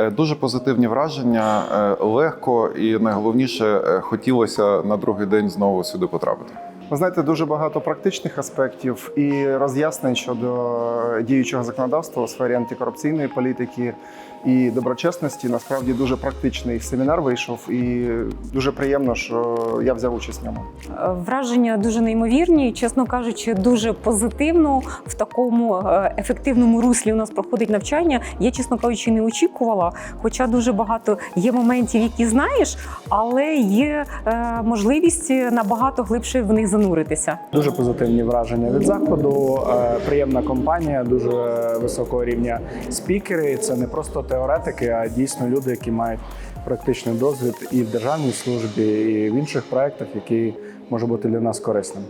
Е, Дуже позитивні враження, е, легко і найголовніше е, хотілося на другий день знову сюди потрапити. Ви знаєте, дуже багато практичних аспектів і роз'яснень щодо діючого законодавства у сфері антикорупційної політики і доброчесності. Насправді дуже практичний семінар вийшов, і дуже приємно, що я взяв участь в ньому. Враження дуже неймовірні, чесно кажучи, дуже позитивно в такому е, ефективному руслі у нас проходить навчання. Я, чесно кажучи, не очікувала. Хоча дуже багато є моментів, які знаєш, але є е, можливість набагато глибше в них зануритися. Дуже позитивні враження від заходу. е, Приємна компанія, дуже високого рівня спікери. Це не просто теоретики, а дійсно люди, які мають практичний досвід і в державній службі, і в інших проектах, які може бути для нас корисним.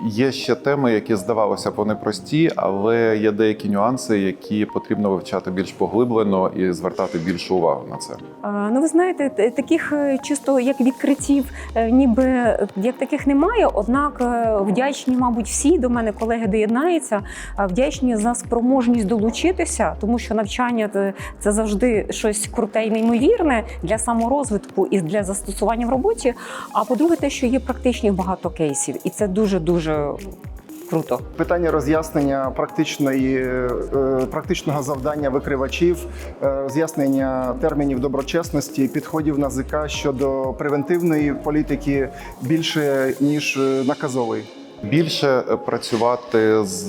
Є ще теми, які здавалося б вони прості, але є деякі нюанси, які потрібно вивчати більш поглиблено і звертати більшу увагу на це. Ну, ви знаєте, таких е, чисто як відкриттів, е, ніби як таких немає. Однак е, вдячні, мабуть, всі до мене колеги доєднаються. Вдячні за спроможність долучитися, тому що навчання це завжди щось круте і неймовірне для саморозвитку і для застосування в роботі. А по-друге, те, що є практичних багато кейсів, і це дуже дуже круто. Питання роз'яснення практичної, е, практичного завдання викривачів, е, роз'яснення термінів доброчесності, підходів на ЗК щодо превентивної політики більше ніж е, наказової. Більше працювати з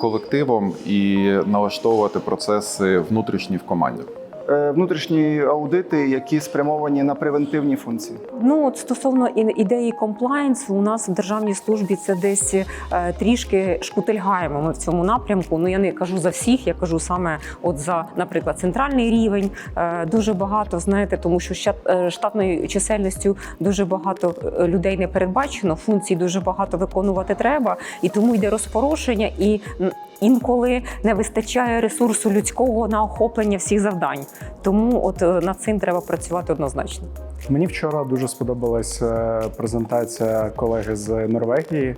колективом і налаштовувати процеси внутрішні в команді. Е, Внутрішні аудити, які спрямовані на превентивні функції. Ну от стосовно ідеї комплаєнсу, у нас в державній службі це десь е, трішки шкутильгаємо. Ми в цьому напрямку. Ну я не кажу за всіх, я кажу саме от за, наприклад, центральний рівень. Е, дуже багато знаєте, тому що штатною чисельністю дуже багато людей не передбачено. Функцій дуже багато виконувати треба, і тому йде розпорошення і. Інколи не вистачає ресурсу людського на охоплення всіх завдань, тому от е, над цим треба працювати однозначно. Мені вчора дуже сподобалась е, презентація колеги з Норвегії, е,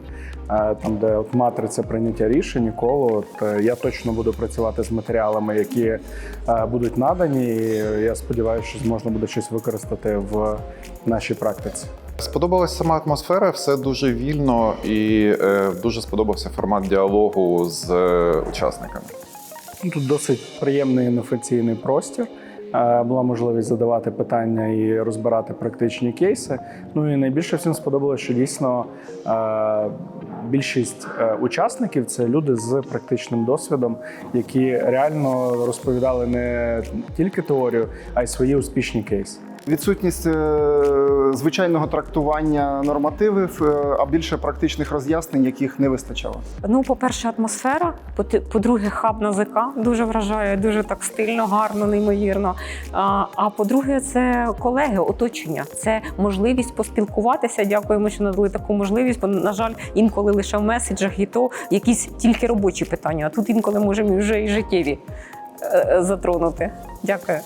там, де от матриця прийняття рішень коло. От я точно буду працювати з матеріалами, які будуть надані. І я сподіваюся, що можна буде щось використати в нашій практиці. Сподобалась сама атмосфера, все дуже вільно і е, дуже сподобався формат діалогу з е, учасниками. Ну, Тут досить приємний інноваційний простір. Е, Була можливість задавати питання і розбирати практичні кейси. Ну і найбільше всім сподобалося, що дійсно е, більшість е, учасників це люди з практичним досвідом, які реально розповідали не тільки теорію, а й свої успішні кейси. Відсутність е, звичайного трактування нормативів, е, а більше практичних роз'яснень, яких не вистачало. Ну, по-перше, атмосфера. По- По-друге, хаб на ЗК дуже вражає, дуже так стильно, гарно, неймовірно. А, а по-друге, це колеги, оточення, це можливість поспілкуватися. Дякуємо, що надали таку можливість. Бо, на жаль, інколи лише в меседжах і то якісь тільки робочі питання. А тут інколи можемо вже і життєві е, е, затронути. Дякую.